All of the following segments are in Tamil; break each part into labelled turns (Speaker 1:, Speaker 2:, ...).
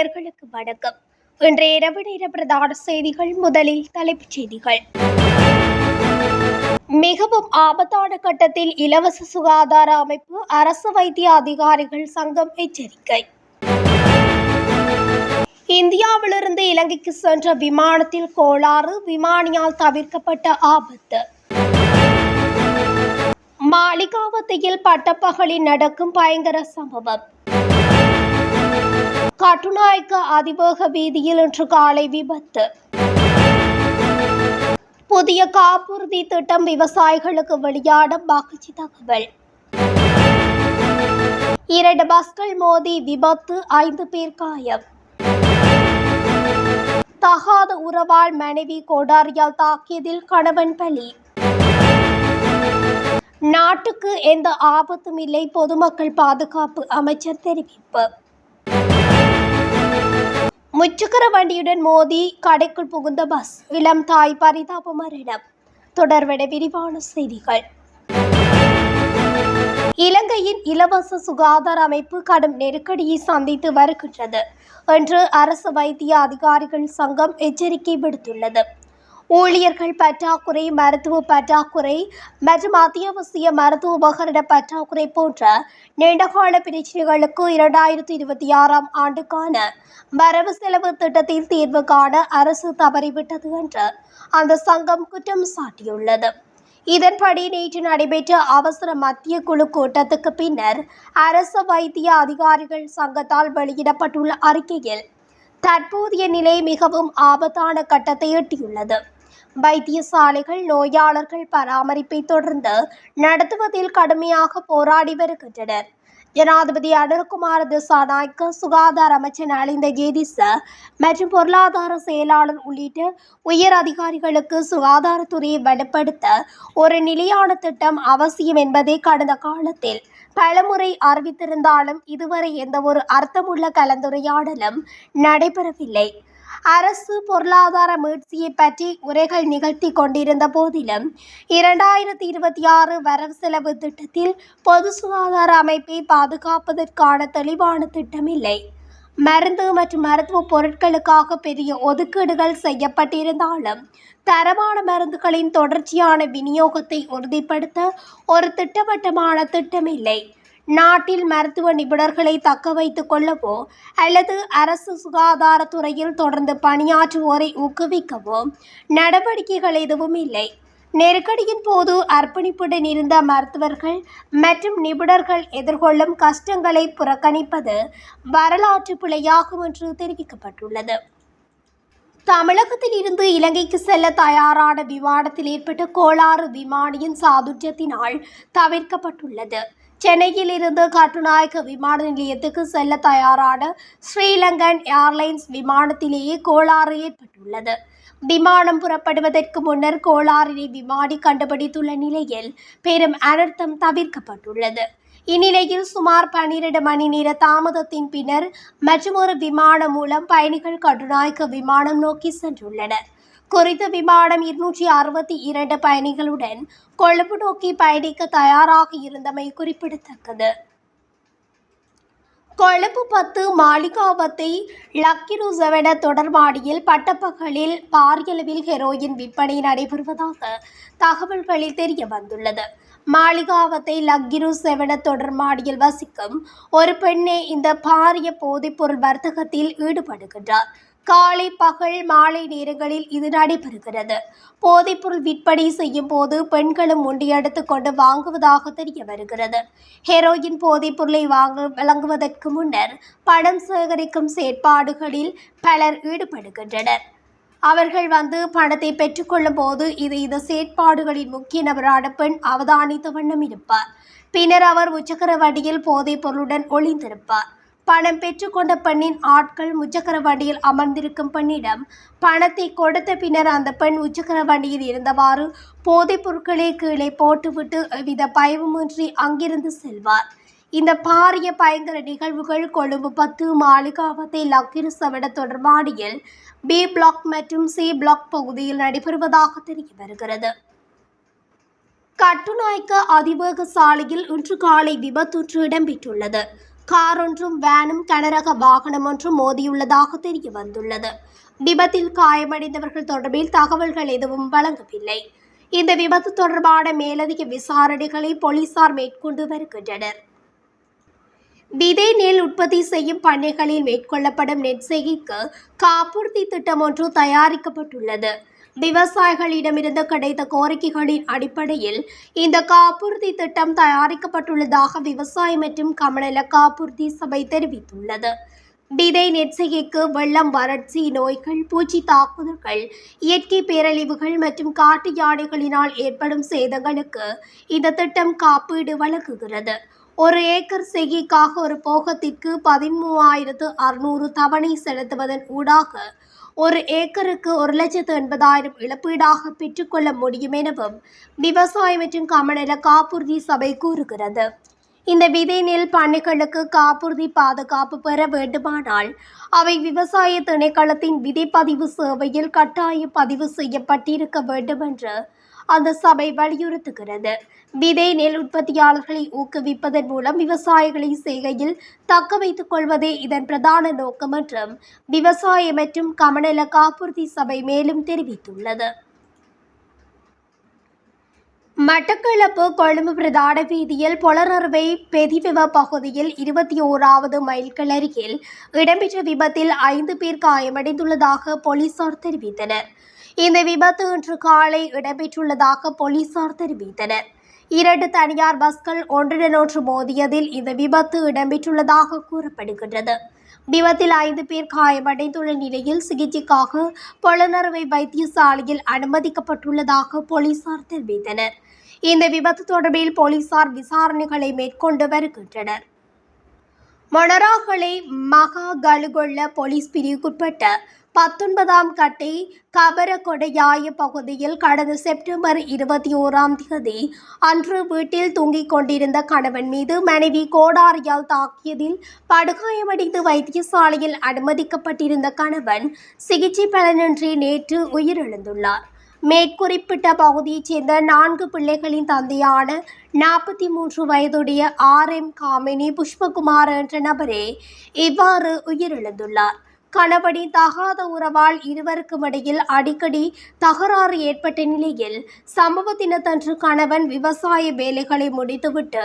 Speaker 1: நேயர்களுக்கு வணக்கம். இன்றைய இரவு நேர பிரதான செய்திகள் முதலில் தலைப்புச் செய்திகள். மிகவும் ஆபத்தான கட்டத்தில் இலவச சுகாதார அமைப்பு அரசு வைத்திய அதிகாரிகள் சங்கம் எச்சரிக்கை. இந்தியாவிலிருந்து இலங்கைக்கு சென்ற விமானத்தில் கோளாறு விமானியால் தவிர்க்கப்பட்ட ஆபத்து. மாளிகாவத்தையில் பட்டப்பகலில் நடக்கும் பயங்கர சம்பவம். கட்டுநாயக்க அதிவேக வீதியில் இன்று காலை விபத்து. புதிய காப்புறுதி திட்டம் விவசாயிகளுக்கு வெளியான மகிழ்ச்சி தகவல். இரண்டு பஸ்கள் மோதி விபத்து ஐந்து பேர் காயம். தகாத உறவால் மனைவி கோடாரியால் தாக்கியதில் கணவன் பலி. நாட்டுக்கு எந்த ஆபத்தும் இல்லை பொதுமக்கள் பாதுகாப்பு அமைச்சர் தெரிவிப்பு. முச்சக்கர வண்டியுடன் மோதி கடைக்குள் புகுந்த பஸ் இளம் தாய் பரிதாப மரணம் தொடர்பட விரிவான செய்திகள். இலங்கையின் இலவச சுகாதார அமைப்பு கடும் நெருக்கடியை சந்தித்து வருகின்றது. என்று அரசு வைத்திய அதிகாரிகள் சங்கம் எச்சரிக்கை விடுத்துள்ளது. ஊழியர்கள் பற்றாக்குறை மருத்துவ பற்றாக்குறை மற்றும் அத்தியாவசிய மருத்துவ உபகரண பற்றாக்குறை போன்ற நீண்டகால பிரச்சனைகளுக்கு இரண்டாயிரத்தி இருபத்தி ஆறாம் ஆண்டுக்கான வரவு செலவு திட்டத்தில் தீர்வு காண அரசு தவறிவிட்டது என்று அந்த சங்கம் குற்றம் சாட்டியுள்ளது. இதன்படி நேற்று நடைபெற்ற அவசர மத்திய குழு கூட்டத்துக்கு பின்னர் அரசு வைத்திய அதிகாரிகள் சங்கத்தால் வெளியிடப்பட்டுள்ள அறிக்கையில் தற்போதைய நிலை மிகவும் ஆபத்தான கட்டத்தை எட்டியுள்ளது. வைத்தியசாலைகள் நோயாளர்கள் பராமரிப்பை தொடர்ந்து நடத்துவதில் கடுமையாக போராடி வருகின்றனர். ஜனாதிபதி அனுர்குமார் திசாநாயக்க சுகாதார அமைச்சர் நலிந்த கேதிச மற்றும் பொருளாதார செயலாளர் உள்ளிட்ட உயர் அதிகாரிகளுக்கு சுகாதாரத்துறையை வலுப்படுத்த ஒரு நிலையான திட்டம் அவசியம் என்பதை கடந்த காலத்தில் பலமுறை அறிவித்திருந்தாலும் இதுவரை எந்த ஒரு அர்த்தமுள்ள கலந்துரையாடலும் நடைபெறவில்லை. அரசு பொருளாதார மீட்சியை பற்றி உரைகள் நிகழ்த்தி கொண்டிருந்த போதிலும் இரண்டாயிரத்தி இருபத்தி ஆறு வரவு செலவு திட்டத்தில் பொது சுகாதார அமைப்பை பாதுகாப்பதற்கான தெளிவான திட்டமில்லை. மருந்து மற்றும் மருத்துவ பொருட்களுக்காக பெரிய ஒதுக்கீடுகள் செய்யப்பட்டிருந்தாலும் தரமான மருந்துகளின் தொடர்ச்சியான விநியோகத்தை உறுதிப்படுத்த ஒரு திட்டவட்டமான திட்டமில்லை. நாட்டில் மருத்துவ நிபுணர்களை தக்க வைத்து கொள்ளவோ அல்லது அரசு சுகாதாரத்துறையில் தொடர்ந்து பணியாற்றுவோரை ஊக்குவிக்கவோ நடவடிக்கைகள் எதுவும் இல்லை. நெருக்கடியின் போது அர்ப்பணிப்புடன் இருந்த மருத்துவர்கள் மற்றும் நிபுணர்கள் எதிர்கொள்ளும் கஷ்டங்களை புறக்கணிப்பது வரலாற்று பிழையாகும் என்று தெரிவிக்கப்பட்டுள்ளது. தமிழகத்தில் இருந்து இலங்கைக்கு செல்ல தயாரான விமானத்தில் ஏற்பட்ட கோளாறு விமானியின் சாதுர்யத்தினால் தவிர்க்கப்பட்டுள்ளது. சென்னையில் இருந்து கட்டுநாயக்க விமான நிலையத்துக்கு செல்ல தயாரான ஸ்ரீலங்கன் ஏர்லைன்ஸ் விமானத்திலேயே கோளாறு ஏற்பட்டுள்ளது. விமானம் புறப்படுவதற்கு முன்னர் கோளாறினை விமானி கண்டுபிடித்துள்ள நிலையில் பெரும் அனர்த்தம் தவிர்க்கப்பட்டுள்ளது. இந்நிலையில் சுமார் பன்னிரண்டு மணி நேர தாமதத்தின் பின்னர் மற்றொரு விமானம் மூலம் பயணிகள் கட்டுநாயக்க விமானம் நோக்கி சென்றுள்ளனர். குறித்த விமானம் இருநூற்றி அறுபத்தி இரண்டு பயணிகளுடன் கொழும்பு நோக்கி பயணிக்க தயாராக இருந்தமை குறிப்பிடத்தக்கது. கொழும்பு பத்து மாளிகாவத்தை லக்கிரு செவன தொடர்பாடியில் பட்டப்பகலில் பாரியளவில் ஹெரோயின் விற்பனை நடைபெறுவதாக தகவல்களில் தெரிய வந்துள்ளது மாளிகாவத்தை லக்கிரு செவன தொடர்மாடியில் வசிக்கும் ஒரு பெண்ணே இந்த பாரிய போதைப்பொருள் வர்த்தகத்தில் ஈடுபடுகின்றார். காலை பகல் மாலை நேரங்களில் இது நடைபெறுகிறது. போதைப்பொருள் விற்பனை செய்யும் போது பெண்களும் முண்டியெடுத்து கொண்டு வாங்குவதாக தெரிய வருகிறது. ஹெரோயின் போதைப்பொருளை வாங்க வழங்குவதற்கு முன்னர் பணம் சேகரிக்கும் செயற்பாடுகளில் பலர் ஈடுபடுகின்றனர். அவர்கள் வந்து பணத்தை பெற்றுக்கொள்ளும் போது இது இந்த செயற்பாடுகளின் முக்கிய நபரான பெண் அவதானித்த வண்ணம் இருப்பார். பின்னர் அவர் உச்சக்கர வண்டியில் போதைப் பொருளுடன் ஒளிந்திருப்பார். பணம் பெற்றுக்கொண்ட பெண்ணின் ஆட்கள் முச்சக்கர வண்டியில் அமர்ந்திருக்கும் பெண்ணிடம் பணத்தை கொடுத்த பின்னர் அந்த பெண் உச்சக்கர வண்டியில் இருந்தவாறு போதைப் பொருட்களை கீழே போட்டுவிட்டு எவ்வித பயமுமின்றி அங்கிருந்து செல்வார். இந்த பாரிய பயங்கர நிகழ்வுகள் கொழும்பு பத்து மாளிகாவத்தை லக்கிரு சவட தொடர்பாடியில் பி பிளாக் மற்றும் சி பிளாக் பகுதியில் நடைபெறுவதாக தெரிய வருகிறது. கட்டுநாய்க்க அதிவேக சாலையில் இன்று காலை விபத்தொன்று இடம்பெற்றுள்ளது. கார் ஒன்றும் வேனும் கனரக வாகனம் ஒன்றும் மோதியுள்ளதாக தெரிய வந்துள்ளது விபத்தில் காயமடைந்தவர்கள் தொடர்பில் தகவல்கள் எதுவும் வழங்கவில்லை. இந்த விபத்து தொடர்பான மேலதிக விசாரணைகளை போலீசார் மேற்கொண்டு வருகின்றனர். விதை நெல் உற்பத்தி செய்யும் பண்ணைகளில் மேற்கொள்ளப்படும் நெற்செய்கைக்கு காப்புறுதி திட்டம் ஒன்று தயாரிக்கப்பட்டுள்ளது. விவசாயிகளிடமிருந்து கிடைத்த கோரிக்கைகளின் அடிப்படையில் இந்த காப்புறுதி திட்டம் தயாரிக்கப்பட்டுள்ளதாக விவசாய மற்றும் கமநல காப்புறுதி சபை தெரிவித்துள்ளது. விதை நெற்செய்கைக்கு வெள்ளம் வறட்சி நோய்கள் பூச்சி தாக்குதல்கள் இயற்கை பேரழிவுகள் மற்றும் காட்டு யானைகளினால் ஏற்படும் சேதங்களுக்கு இந்த திட்டம் காப்பீடு வழங்குகிறது. ஒரு ஏக்கர் செய்கைக்காக ஒரு போகத்திற்கு பதிமூவாயிரத்து அறுநூறு தவணை செலுத்துவதன் ஊடாக ஒரு ஏக்கருக்கு ஒரு லட்சத்து எண்பதாயிரம் இழப்பீடாக பெற்றுக்கொள்ள முடியும் எனவும் விவசாய மற்றும் கமநல காப்புறுதி சபை கூறுகிறது. இந்த விதை நெல் பண்ணைகளுக்கு காப்புறுதி பாதுகாப்பு பெற வேண்டுமானால் அவை விவசாய திணைக்களத்தின் விதைப்பதிவு சேவையில் கட்டாய பதிவு செய்யப்பட்டிருக்க வேண்டும் என்று அந்த சபை வலியுறுத்துகிறது. விதை நெல் உற்பத்தியாளர்களை ஊக்குவிப்பதன் மூலம் விவசாயிகளின் செய்கையில் தக்க வைத்துக் கொள்வதே இதன் பிரதான நோக்கம் என்றும் விவசாய மற்றும் கமநல காப்புறுதி சபை மேலும் தெரிவித்துள்ளது. மட்டக்களப்பு கொழும்பு பிரதான வீதியில் பொலரறுவை பெதிவிவ பகுதியில் இருபத்தி ஓராவது மைல்கள் அருகில் இடம்பெற்ற விபத்தில் ஐந்து பேர் காயமடைந்துள்ளதாக போலீசார் தெரிவித்தனர். இந்த விபத்து இன்று காலை இடம்பெற்றுள்ளதாக போலீசார் தெரிவித்தனர். இரண்டு தனியார் பஸ்கள் ஒன்றுடனொன்று மோதியதில் இந்த விபத்து இடம்பெற்றுள்ளதாக கூறப்படுகின்றது. விபத்தில் ஐந்து பேர் காயமடைந்துள்ள நிலையில் சிகிச்சைக்காக பொலனறுவை வைத்தியசாலையில் அனுமதிக்கப்பட்டுள்ளதாக போலீசார் தெரிவித்தனர். இந்த விபத்து தொடர்பில் போலீசார் விசாரணைகளை மேற்கொண்டு வருகின்றனர். மொனராகலை மகா கலுகொள்ள போலீஸ் பிரிவுக்குட்பட்ட பத்தொன்பதாம் கட்டை கபரகொடையாய பகுதியில் கடந்த செப்டம்பர் இருபத்தி ஓராம் தேதி அன்று வீட்டில் தூங்கிக் கொண்டிருந்த கணவன் மீது மனைவி கோடாரியால் தாக்கியதில் படுகாயமடைந்து வைத்தியசாலையில் அனுமதிக்கப்பட்டிருந்த கணவன் சிகிச்சை பலனின்றி நேற்று உயிரிழந்துள்ளார். மேற்குறிப்பிட்ட பகுதியைச் சேர்ந்த நான்கு பிள்ளைகளின் தந்தையான நாற்பத்தி மூன்று வயதுடைய ஆர் எம் காமினி புஷ்பகுமார் என்ற நபரே இவ்வாறு உயிரிழந்துள்ளார். கணபடி தகாத உறவால் இருவருக்கும் இடையில் அடிக்கடி தகராறு ஏற்பட்ட நிலையில் சம்பவ தினத்தன்று கணவன் விவசாய வேலைகளை முடித்துவிட்டு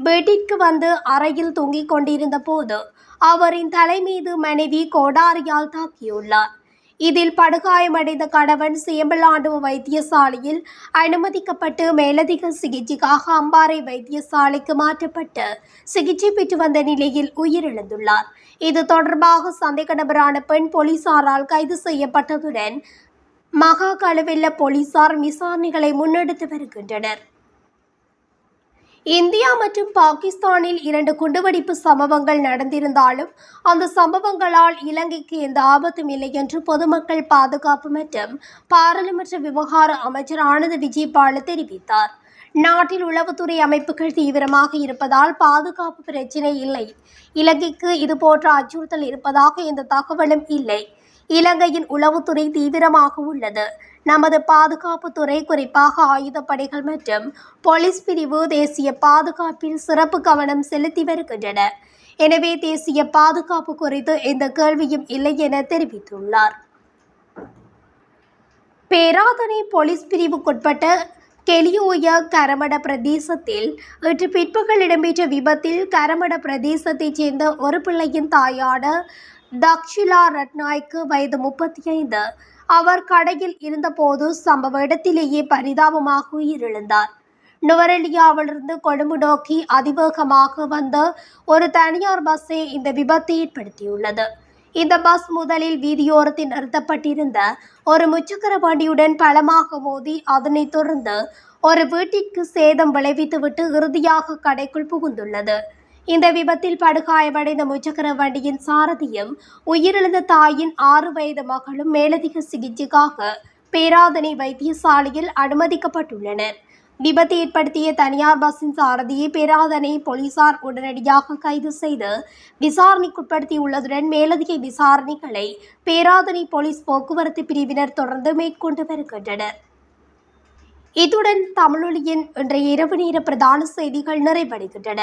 Speaker 1: வீட்டிற்கு வந்து அறையில் தூங்கிக் கொண்டிருந்த போது அவரின் தலை மீது மனைவி கோடாரியால் தாக்கியுள்ளார். இதில் படுகாயமடைந்த கணவன் சேம்பலாண்டு வைத்தியசாலையில் அனுமதிக்கப்பட்டு மேலதிக சிகிச்சைக்காக அம்பாறை வைத்தியசாலைக்கு மாற்றப்பட்டு சிகிச்சை பெற்று வந்த நிலையில் உயிரிழந்துள்ளார். இது தொடர்பாக சந்தேக நபரான பெண் போலீசாரால் கைது செய்யப்பட்டதுடன் மகா கழுவில்ல போலீசார் விசாரணைகளை முன்னெடுத்து வருகின்றனர். இந்தியா மற்றும் பாகிஸ்தானில் இரண்டு குண்டுவெடிப்பு சம்பவங்கள் நடந்திருந்தாலும் அந்த சம்பவங்களால் இலங்கைக்கு எந்த ஆபத்தும் இல்லை என்று பொதுமக்கள் பாதுகாப்பு மற்றும் பாராளுமன்ற விவகார அமைச்சர் ஆனந்த் விஜயபால தெரிவித்தார். நாட்டில் உளவுத்துறை அமைப்புகள் தீவிரமாக இருப்பதால் பாதுகாப்பு பிரச்சினை இல்லை. இலங்கைக்கு இதுபோன்ற அச்சுறுத்தல் இருப்பதாக எந்த தகவலும் இல்லை. இலங்கையின் உளவுத்துறை தீவிரமாக உள்ளது. நமது பாதுகாப்புத்துறை குறிப்பாக ஆயுதப்படைகள் மற்றும் போலீஸ் பிரிவு தேசிய பாதுகாப்பில் சிறப்பு கவனம் செலுத்தி வருகின்றன. எனவே தேசிய பாதுகாப்பு குறித்து எந்த கேள்வியும் இல்லை என தெரிவித்துள்ளார். பேராதனை போலீஸ் பிரிவுக்குட்பட்ட கெலியோயா கரமட பிரதேசத்தில் இன்று பிற்பகல் இடம்பெற்ற விபத்தில் கரமட பிரதேசத்தைச் சேர்ந்த ஒரு பிள்ளையின் தாயான தக்ஷிலா ரட்நாய்க்கு வயது முப்பத்தி ஐந்து அவர் கடையில் இருந்தபோது சம்பவ இடத்திலேயே பரிதாபமாக உயிரிழந்தார். நுவரெலியாவிலிருந்து கொழும்பு நோக்கி அதிவேகமாக வந்த ஒரு தனியார் பஸ்ஸே இந்த விபத்தை ஏற்படுத்தியுள்ளது. இந்த பஸ் முதலில் வீதியோரத்தில் நிறுத்தப்பட்டிருந்த ஒரு முச்சக்கர வண்டியுடன் பலமாக மோதி அதனைத் தொடர்ந்து ஒரு வீட்டிற்கு சேதம் விளைவித்துவிட்டு இறுதியாக கடைக்குள் புகுந்துள்ளது. இந்த விபத்தில் படுகாயமடைந்த முச்சக்கர வண்டியின் சாரதியும் உயிரிழந்த தாயின் ஆறு வயது மகளும் மேலதிக சிகிச்சைக்காக பேராதனை வைத்தியசாலையில் அனுமதிக்கப்பட்டுள்ளனர். விபத்து ஏற்படுத்திய தனியார் பஸ்ஸின் சாரதியை பேராதனை போலீசார் உடனடியாக கைது செய்து விசாரணைக்குட்படுத்தியுள்ளதுடன் மேலதிக விசாரணைகளை பேராதனை போலீஸ் போக்குவரத்து பிரிவினர் தொடர்ந்து மேற்கொண்டு வருகின்றனர். இத்துடன் தமிழொலியின் இன்றைய இரவு நேர பிரதான செய்திகள் நிறைவடைகின்றன.